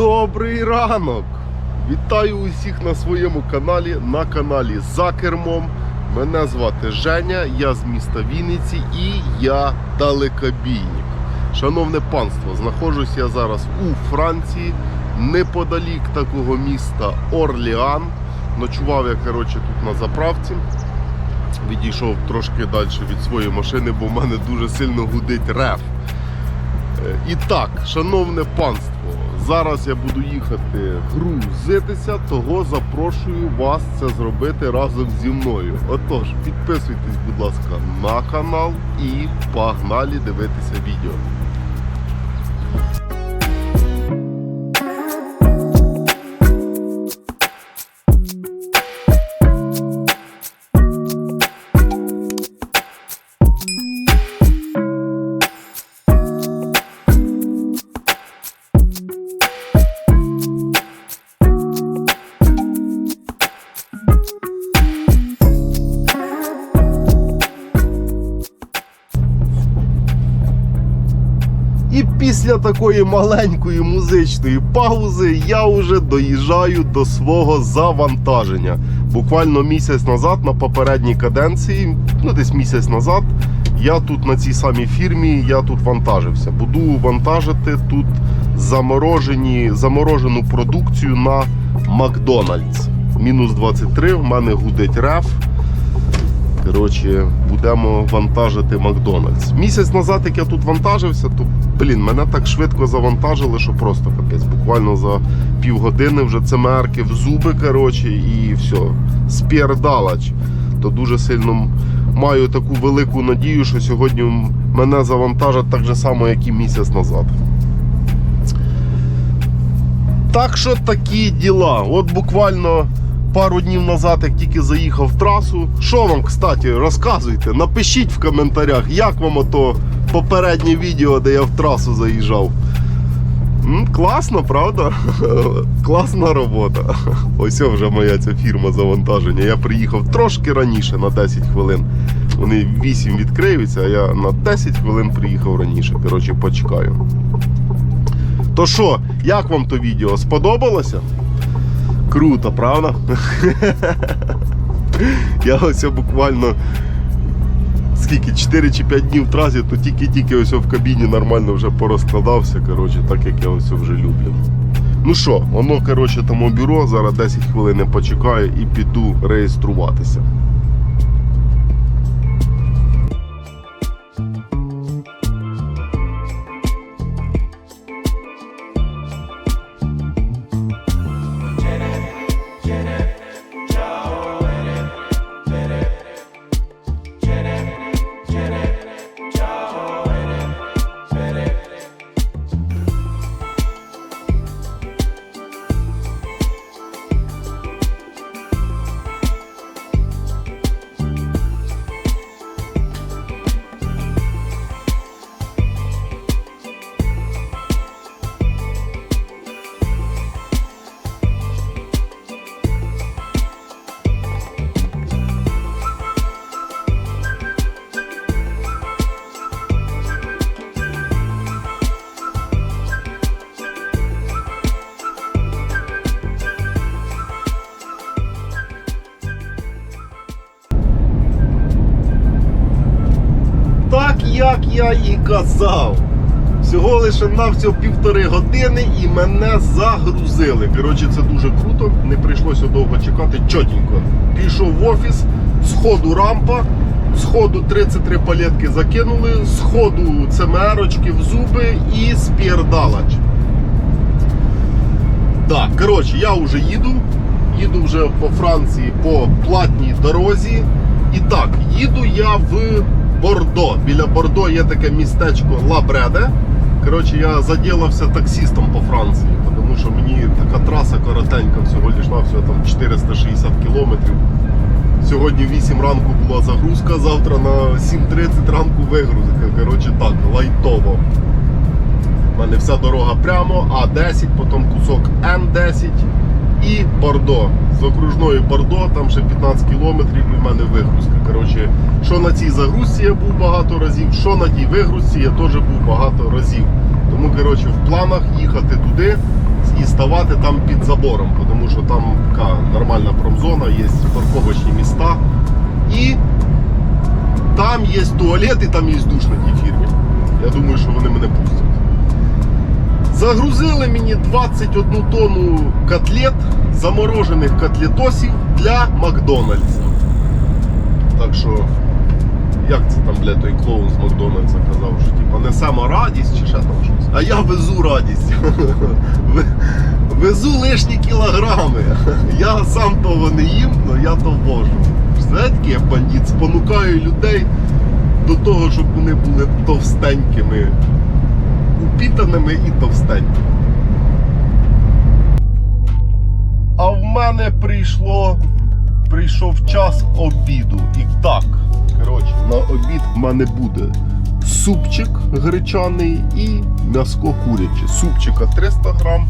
Добрий ранок! Вітаю усіх на своєму каналі, на каналі За кермом. Мене звати Женя, я з міста Вінниці і я далекобійник. Шановне панство, знаходжусь я зараз у Франції, неподалік такого міста Орліан. Ночував я коротше, тут на заправці. Відійшов трошки далі від своєї машини, бо в мене дуже сильно гудить рев. Е, І так, шановне панство, зараз я буду їхати грузитися, того запрошую вас це зробити разом зі мною. Отож, підписуйтесь, будь ласка, на канал і погнали дивитися відео. Такої маленької музичної паузи я вже доїжджаю до свого завантаження. Буквально місяць назад, на попередній каденції, ну десь місяць назад, я тут на цій самій фірмі я тут вантажився. Буду вантажити тут заморожені, заморожену продукцію на Макдональдс. Мінус 23, в мене гудить реф. Коротше, будемо вантажити Макдональдс. Місяць назад, як я тут вантажився, то блін, мене так швидко завантажили, що просто капець. Буквально за півгодини вже цемерки в зуби, коротше, і все. Спірдалач. То дуже сильно маю таку велику надію, що сьогодні мене завантажать так же само, як і місяць назад. Так що такі діла. От буквально пару днів назад, як тільки заїхав в трасу. Що вам, кстати, розказуйте, напишіть в коментарях, як вам ото попереднє відео, де я в трасу заїжджав. М, класно, правда? Класна робота. Ось вже моя ця фірма завантаження. Я приїхав трошки раніше на 10 хвилин. Вони 8 відкриються, а я на 10 хвилин приїхав раніше. Коротше, почекаю. То що, як вам то відео? Сподобалося? Круто, правда? Я ось буквально скільки 4 чи 5 днів в трасі, то тільки-тільки ось в кабіні нормально вже порозкладався, коротше, так як я ось вже люблю. Ну що, воно, коротше, там у бюро, зараз 10 хвилин почекаю і піду реєструватися. І казав. Всього лише навсього півтори години і мене загрузили. Коротше, це дуже круто. Не прийшлося довго чекати. Чотенько. Пішов в офіс, сходу рампа, сходу 33 палетки закинули, сходу цемерочки в зуби і спірдалач. Так, коротше, я вже їду. Їду вже по Франції по платній дорозі. І так, їду я в Бордо. Біля Бордо є таке містечко Лабреде. Коротше, я заділився таксістом по Франції, тому що мені така траса коротенька, всього лиш на всього там 460 кілометрів. Сьогодні 8 ранку була загрузка, завтра на 7.30 ранку вигрузка. Коротше так, лайтово. У мене вся дорога прямо, А10, потім кусок Н10 і Бордо. З окружної Бордо, там ще 15 кілометрів в мене вигрузка. Коротше, що на цій загрузці я був багато разів, що на тій вигрузці я теж був багато разів. Тому коротше, в планах їхати туди і ставати там під забором, тому що там така нормальна промзона, є парковочні міста. І там є туалет і там є душ на тій фірмі. Я думаю, що вони мене пустять. Загрузили мені 21 тонну котлет, заморожених котлетосів для Макдональдса. Так що, як це там, бля, той клоун з Макдональдса казав, що типа несемо радість чи ще там щось. А я везу радість. Везу лишні кілограми. Я сам того не їм, але я то вожу. Знаєте, я бандит, спонукаю людей до того, щоб вони були товстенькими упітаними і товстенькими. А в мене прийшло прийшов час обіду. І так, коротше, на обід в мене буде супчик гречаний і м'яско куряче. Супчика 300 грам,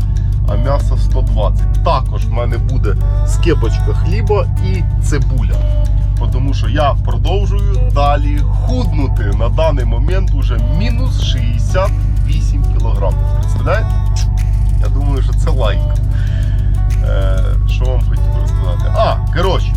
а м'яса 120. Також в мене буде скибочка хліба і цибуля. Тому що я продовжую далі худнути. На даний момент уже мінус 68 кілограм. Представляєте? Я думаю, що це лайк. Е, що вам хотів розказати? А, коротше,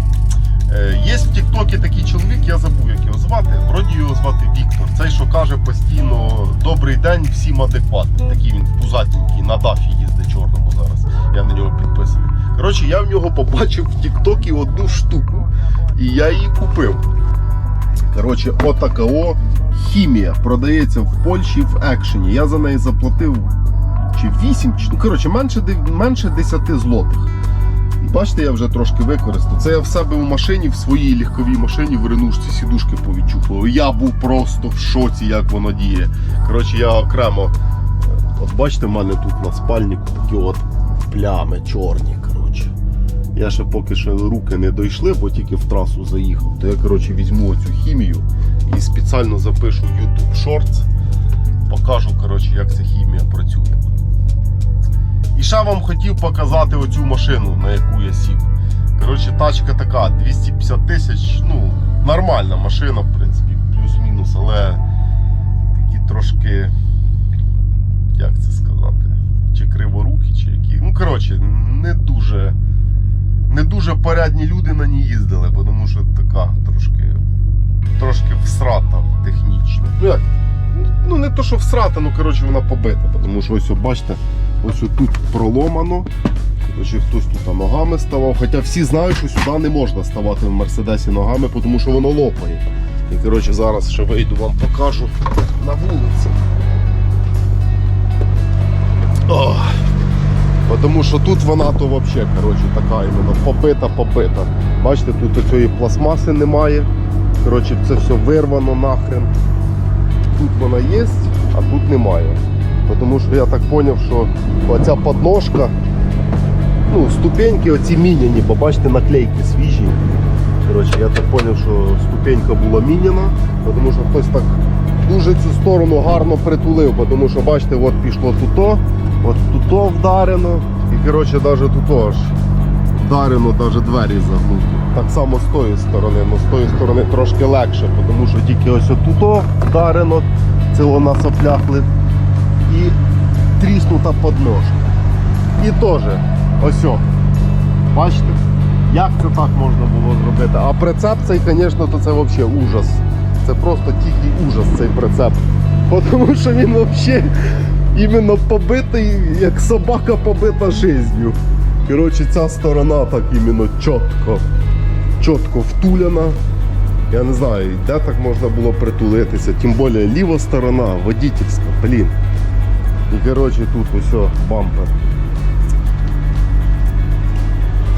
е, є в Тіктокі такий чоловік, я забув, як його звати. Вроді його звати Віктор. Цей, що каже постійно добрий день, всім адекватний. Такий він пузатенький, на дафі їздить чорному зараз. Я на нього підписаний. Коротше, я в нього побачив в Тіктокі одну штуку, і я її купив. Коротше, отака о хімія продається в Польщі в екшені. Я за неї заплатив чи 8, чи, ну, коротше, менше, менше 10 злотих. Бачите, я вже трошки використав. Це я в себе в машині, в своїй легковій машині в ренушці сідушки повідчухував. Я був просто в шоці, як воно діє. Коротше, я окремо. От бачите, в мене тут на спальнику такі от плями чорні. Коротше. Я ще поки що руки не дійшли, бо тільки в трасу заїхав. То я коротше, візьму цю хімію і спеціально запишу YouTube Shorts. Покажу, коротше, як ця хімія працює. І ще вам хотів показати оцю машину, на яку я сів. Коротше, тачка така, 250 тисяч, ну, нормальна машина, в принципі, плюс-мінус, але такі трошки, як це сказати, чи криворукі, чи які. Ну, коротше, не дуже, не дуже порядні люди на ній їздили, тому що така трошки, трошки всрата технічно. Ну як? Ну не то, що всрата, ну коротше вона побита, тому що ось, бачите, ось тут проломано. Коротше, хтось тут ногами ставав. Хоча всі знають, що сюди не можна ставати в Мерседесі ногами, тому що воно лопає. І коротше, зараз ще вийду, вам покажу на вулиці. Ох. Тому що тут вона то взагалі коротше, така іменно побита, побита. Бачите, тут цієї пластмаси немає. Коротше, це все вирвано нахрен тут вона є, а тут немає. Тому що я так зрозумів, що оця подножка, ну, ступеньки оці міняні, бо бачите, наклейки свіжі. Коротше, я так зрозумів, що ступенька була міняна, тому що хтось так дуже цю сторону гарно притулив, тому що бачите, от пішло туто, от туто вдарено, і коротше, навіть туто аж вдарено, навіть двері загнуті. Так само з тої сторони, але з тої сторони трошки легше, тому що тільки ось отуто вдарено, це вона сопляхли, і тріснута подножка. І теж ось. Бачите? Як це так можна було зробити? А прицеп цей, звісно, то це взагалі ужас. Це просто тільки ужас цей прицеп. Тому що він взагалі іменно побитий, як собака побита жизнью. Коротше, ця сторона так іменно чітко, чітко втуляна. Я не знаю, де так можна було притулитися. Тим більше ліва сторона, водительська, блін. І коротше тут о, бампер.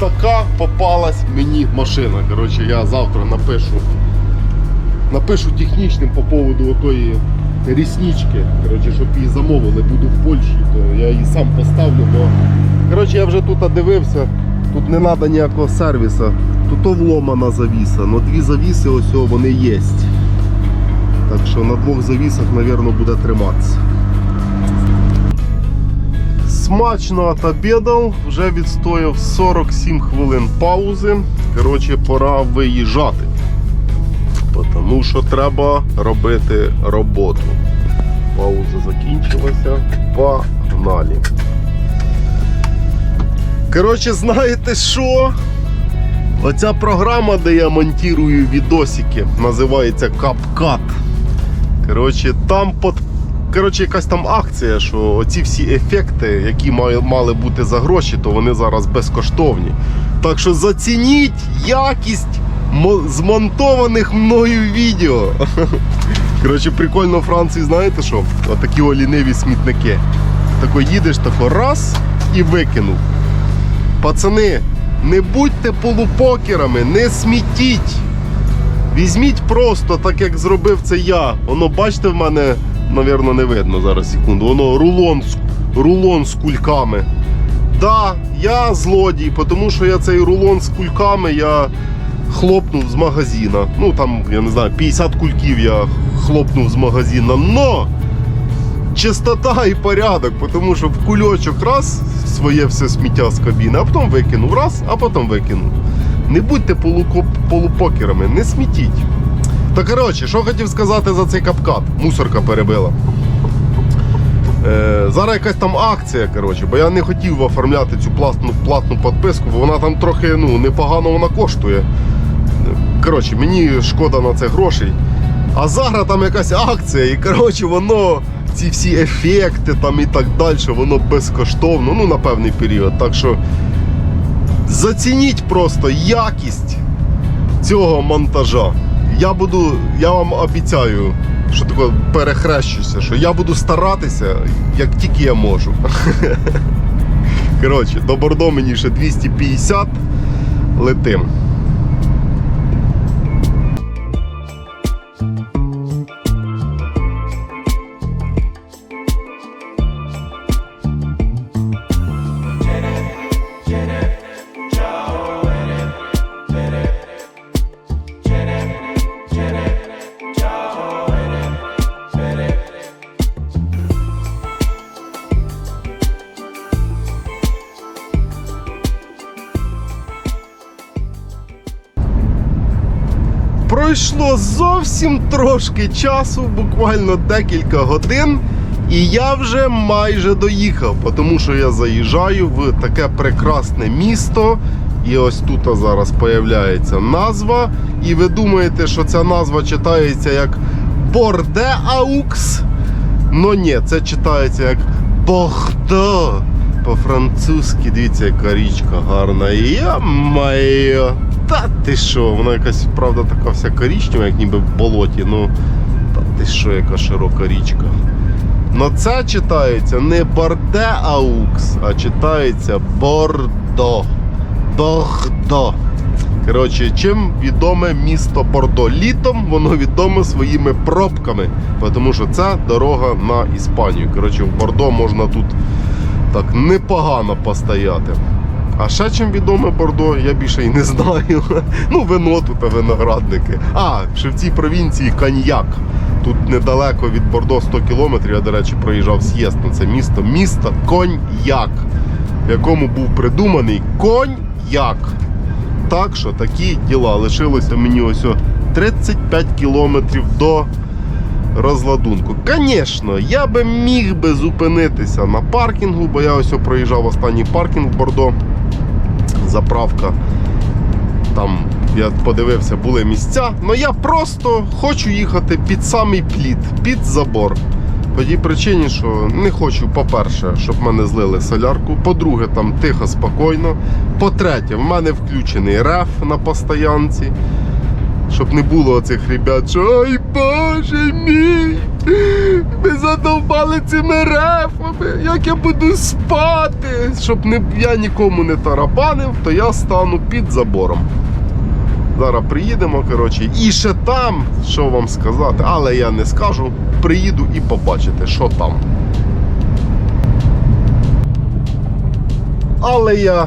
Така попалась мені машина. Коротше, я завтра напишу. Напишу технічним по поводу отої ріснички. Коротше, щоб її замовили, буду в Польщі, то я її сам поставлю, бо коротше, я вже тут дивився, тут не треба ніякого сервісу. Тут вломана завіса, але дві завіси ось вони є. Так що на двох завісах, мабуть, буде триматися. Смачно отобідав, вже відстояв 47 хвилин паузи. Коротше, пора виїжджати. Тому що треба робити роботу. Пауза закінчилася. Погнали. Коротше, знаєте що? Оця програма, де я монтую відосики, називається CapCut. Коротше, там под... Коротше, якась там акція, що оці всі ефекти, які мали, бути за гроші, то вони зараз безкоштовні. Так що зацініть якість змонтованих мною відео. Коротше, прикольно в Франції, знаєте що? Отакі о ліниві смітники. Тако їдеш, тако раз і викинув. Пацани, не будьте полупокерами, не смітіть. Візьміть просто, так як зробив це я. Воно, бачите, в мене, навірно, не видно зараз секунду. Воно рулон, рулон з кульками. Да, я злодій, тому що я цей рулон з кульками я хлопнув з магазина. Ну там, я не знаю, 50 кульків я хлопнув з магазина. Но чистота і порядок, тому що в кульочок раз своє все сміття з кабіни, а потім викинув раз, а потім викинув. Не будьте полупокерами, не смітіть. Та коротше, що хотів сказати за цей капкат? Мусорка перебила. Е, зараз якась там акція, коротше, бо я не хотів оформляти цю платну, платну підписку, бо вона там трохи ну, непогано вона коштує. Коротше, мені шкода на це грошей. А зараз там якась акція, і коротше, воно, ці всі ефекти там і так далі, воно безкоштовно, ну на певний період. Так що зацініть просто якість цього монтажа. Я буду, я вам обіцяю, що таке перехрещуся, що я буду старатися, як тільки я можу. Коротше, до Бордо мені ще 250 летим. Пройшло зовсім трошки часу, буквально декілька годин, і я вже майже доїхав, тому що я заїжджаю в таке прекрасне місто. І ось тут зараз появляється назва. І ви думаєте, що ця назва читається як Борде-Аукс? Ну ні, це читається як Бордо. По-французьки, дивіться, яка річка гарна. Я-майо. Та ти що, вона якась, правда, така вся корічнева, як ніби в болоті. Ну, та ти що, яка широка річка. Ну це читається не Борде Аукс, а читається Бордо. Бордо. Коротше, чим відоме місто Бордо? Літом воно відоме своїми пробками, тому що це дорога на Іспанію. Коротше, в Бордо можна тут так непогано постояти. А ще чим відоме Бордо, я більше і не знаю. Ну, вино тут та виноградники. А, ще в цій провінції коньяк. Тут недалеко від Бордо 100 кілометрів. Я, до речі, проїжджав з'їзд на це місто. Місто коньяк, в якому був придуманий коньяк. Так що такі діла. Лишилося мені ось 35 кілометрів до розладунку. Звісно, я би міг би зупинитися на паркінгу, бо я ось проїжджав останній паркінг в Бордо. Заправка. Там я подивився, були місця. але я просто хочу їхати під самий плід, під забор. По тій причині, що не хочу, по-перше, щоб мене злили солярку. По-друге, там тихо, спокійно. По-третє, в мене включений реф на постоянці. Щоб не було оцих ребят, що ой боже мій, ми задовбали цими рефами, як я буду спати. Щоб не, я нікому не тарабанив, то я стану під забором. Зараз приїдемо, коротше, і ще там, що вам сказати, але я не скажу. Приїду і побачите, що там. Але я.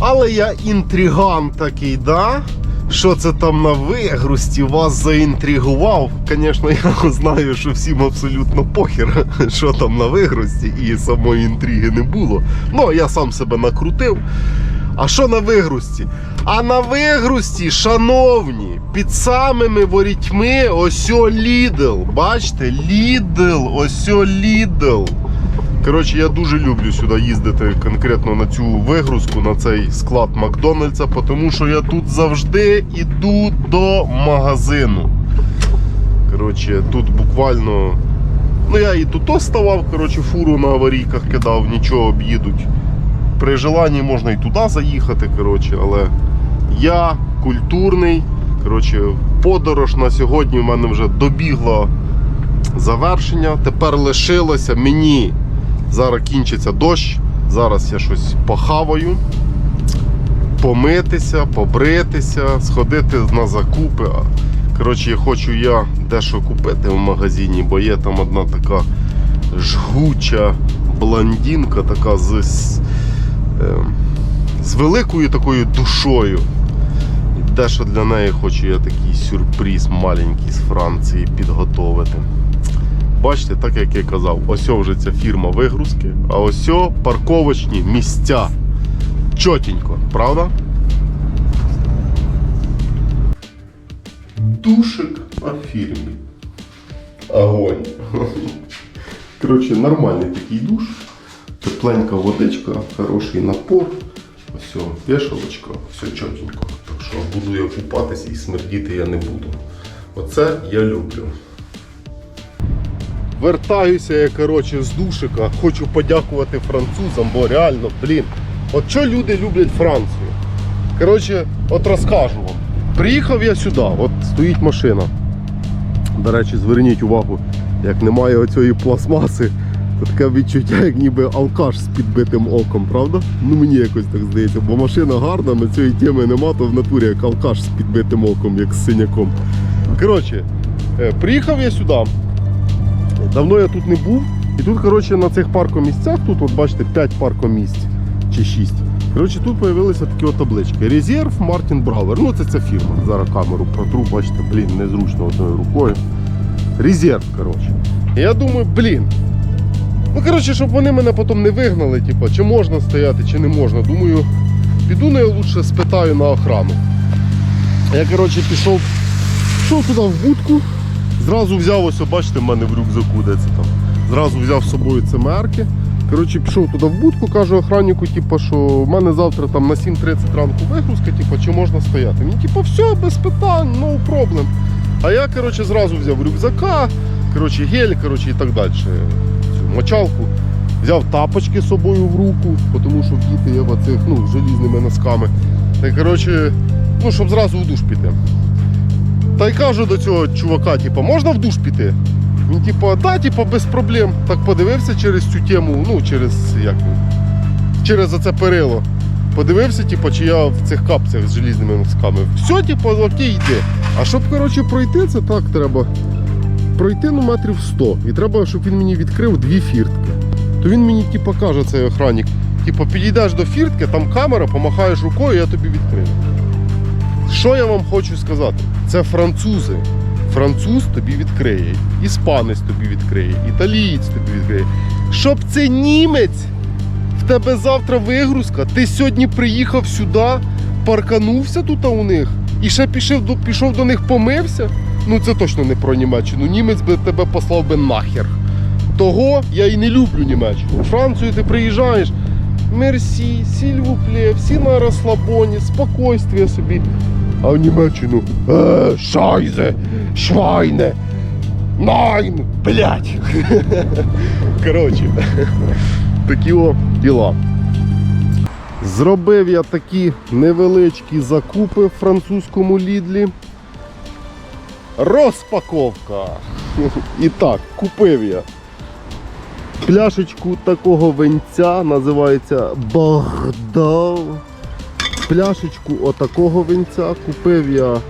Але я інтриган такий, да? Що це там на вигрусті вас заінтригував? Звісно, я знаю, що всім абсолютно похер, що там на вигрусті, і самої інтриги не було. Ну, я сам себе накрутив. А що на вигрусті? А на вигрусті, шановні, під самими ворітьми ось Лідл. Бачите, Лідл, ось Лідл. Коротше, я дуже люблю сюди їздити конкретно на цю вигрузку, на цей склад Макдональдса, тому що я тут завжди йду до магазину. Коротше, тут буквально. Ну я і тут ставав, коротше, фуру на аварійках кидав, нічого об'їдуть. При желанні можна і туди заїхати, коротше, але я культурний. Коротше, подорож на сьогодні в мене вже добігла завершення. Тепер лишилося мені. Зараз кінчиться дощ, зараз я щось похаваю, помитися, побритися, сходити на закупи. Коротше, хочу я дещо купити в магазині, бо є там одна така жгуча блондинка, така з, з, е, з великою такою душою. І дещо для неї хочу я такий сюрприз маленький з Франції підготовити. Бачите, так як я казав, ось вже ця фірма вигрузки, а ось парковочні місця. Чотенько, правда? Душик на фірмі. Огонь. Коротше, нормальний такий душ. Тепленька водичка, хороший напор. Ось вішалочка, все чотенько. Так що буду я купатись і смердіти я не буду. Оце я люблю. Вертаюся я коротше, з душика. Хочу подякувати французам, бо реально, блін. От що люди люблять Францію? Коротше, от розкажу вам. Приїхав я сюди, от стоїть машина. До речі, зверніть увагу, як немає оцієї пластмаси, то таке відчуття, як ніби алкаш з підбитим оком, правда? Ну мені якось так здається, бо машина гарна, на цієї теми нема, то в натурі як алкаш з підбитим оком, як з синяком. Коротше, е, приїхав я сюди. Давно я тут не був. І тут, коротше, на цих паркомісцях, тут, от бачите, 5 паркомісць чи 6. Коротше, тут з'явилися такі от таблички. Резерв Мартін Браувер. Ну, це ця фірма. Зараз камеру протру, бачите, блін, незручно одною рукою. Резерв, коротше. Я думаю, блін. Ну, коротше, щоб вони мене потім не вигнали, типу, чи можна стояти, чи не можна. Думаю, піду ну, я лучше спитаю на охрану. Я, коротше, пішов, пішов туди в будку. Зразу взяв ось, бачите, в мене в рюкзаку, де це там. Зразу взяв з собою ЦМРки. Коротше, пішов туди в будку, кажу охраннику, типу, що в мене завтра там на 7.30 ранку вигрузка, типу, чи можна стояти. Він, типу, все, без питань, no problem. А я, коротше, зразу взяв рюкзака, коротше, гель, коротше, і так далі. Цю мочалку. Взяв тапочки з собою в руку, тому що діти є в оцих, ну, з желізними носками. Та коротше, ну, щоб зразу в душ піти. Та й кажу до цього чувака, типу, можна в душ піти? Він, типу, та, типу, без проблем. Так подивився через цю тему, ну, через як через оце перило. Подивився, типу, чи я в цих капцях з желізними носками. Все, типу, окей, йди. А щоб, коротше, пройти, це так треба. Пройти ну, метрів 100. І треба, щоб він мені відкрив дві фіртки. То він мені, типу, каже, цей охранник, типу, підійдеш до фіртки, там камера, помахаєш рукою, я тобі відкрию. Що я вам хочу сказати? Це французи. Француз тобі відкриє, іспанець тобі відкриє, італієць тобі відкриє. Щоб це німець, в тебе завтра вигрузка, ти сьогодні приїхав сюди, парканувся тут у них і ще пішов до, пішов до них помився. Ну це точно не про Німеччину. Німець би тебе послав би нахер. Того я і не люблю Німеччину. У Францію ти приїжджаєш. Мерсі, сільвуплє, всі на розслабоні, спокойствие собі. А в Німеччину е, шайзе, швайне, найн, блядь. Коротше, такі о діла. Зробив я такі невеличкі закупи в французькому лідлі. Розпаковка. І так, купив я пляшечку такого винця, називається Бордо. Пляшечку отакого винця. Купив я е,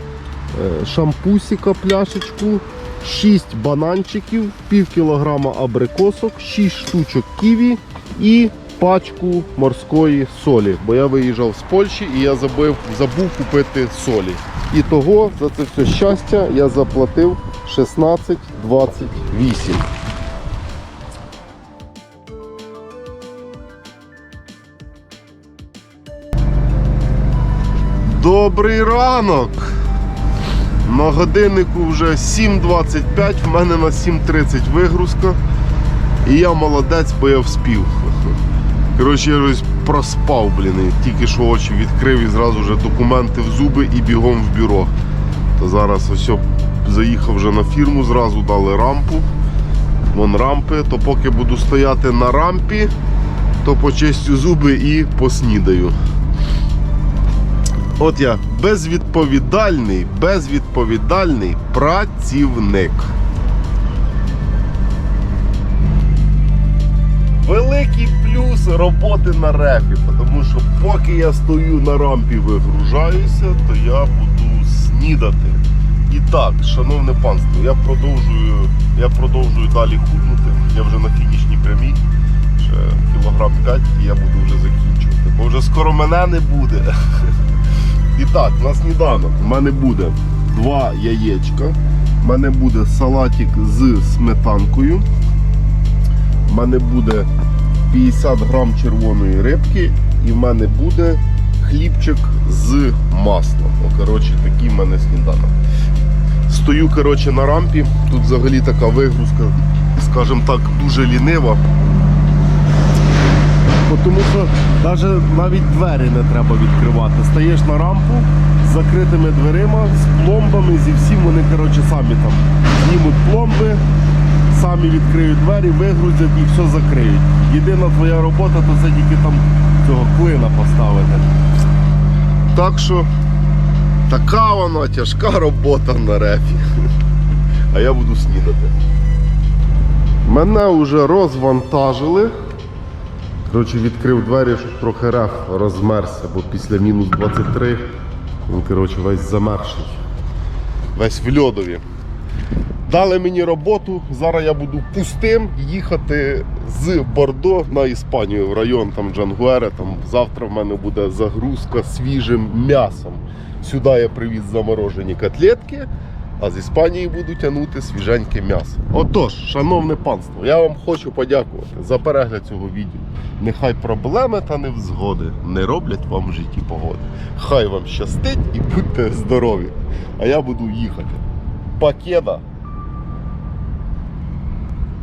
шампусіка пляшечку, 6 бананчиків, пів кілограма абрикосок, 6 штучок ківі і пачку морської солі. Бо я виїжджав з Польщі і я забув, забув купити солі. І того за це все щастя я заплатив 16,28. Добрий ранок! На годиннику вже 7.25, в мене на 7.30 вигрузка. І я молодець, бо я вспів. Коротше, я щось проспав, блін. Тільки що очі відкрив і зразу вже документи в зуби і бігом в бюро. То зараз ось заїхав вже на фірму, зразу дали рампу. Вон рампи, то поки буду стояти на рампі, то почистю зуби і поснідаю. От я безвідповідальний, безвідповідальний працівник. Великий плюс роботи на репі, тому що поки я стою на рампі вигружаюся, то я буду снідати. І так, шановне панство, я продовжую, я продовжую далі худнути. Я вже на фінішній прямій. Ще кілограм 5 і я буду вже закінчувати. Бо вже скоро мене не буде. І так, на сніданок в мене буде два яєчка. В мене буде салатик з сметанкою. В мене буде 50 грам червоної рибки і в мене буде хлібчик з маслом. О, коротше, такий в мене сніданок. Стою коротше, на рампі. Тут взагалі така вигрузка, скажімо так, дуже лінива. Тому що навіть, навіть двері не треба відкривати. Стаєш на рампу з закритими дверима, з пломбами, зі всім вони коротше, самі там знімуть пломби, самі відкриють двері, вигрузять і все закриють. Єдина твоя робота то це тільки там цього клина поставити. Так що така вона тяжка робота на рефі. А я буду снідати. Мене вже розвантажили. Коротше, відкрив двері, щоб трохи реф розмерся, бо після мінус 23 він коротше, весь замерзший. Весь в льодові. Дали мені роботу, зараз я буду пустим їхати з Бордо на Іспанію в район там Джангуере. Там завтра в мене буде загрузка свіжим м'ясом. Сюди я привіз заморожені котлетки, а з Іспанії буду тягнути свіженьке м'ясо. Отож, шановне панство, я вам хочу подякувати за перегляд цього відео. Нехай проблеми та невзгоди не роблять вам в житті погоди. Хай вам щастить і будьте здорові. А я буду їхати. Покеда!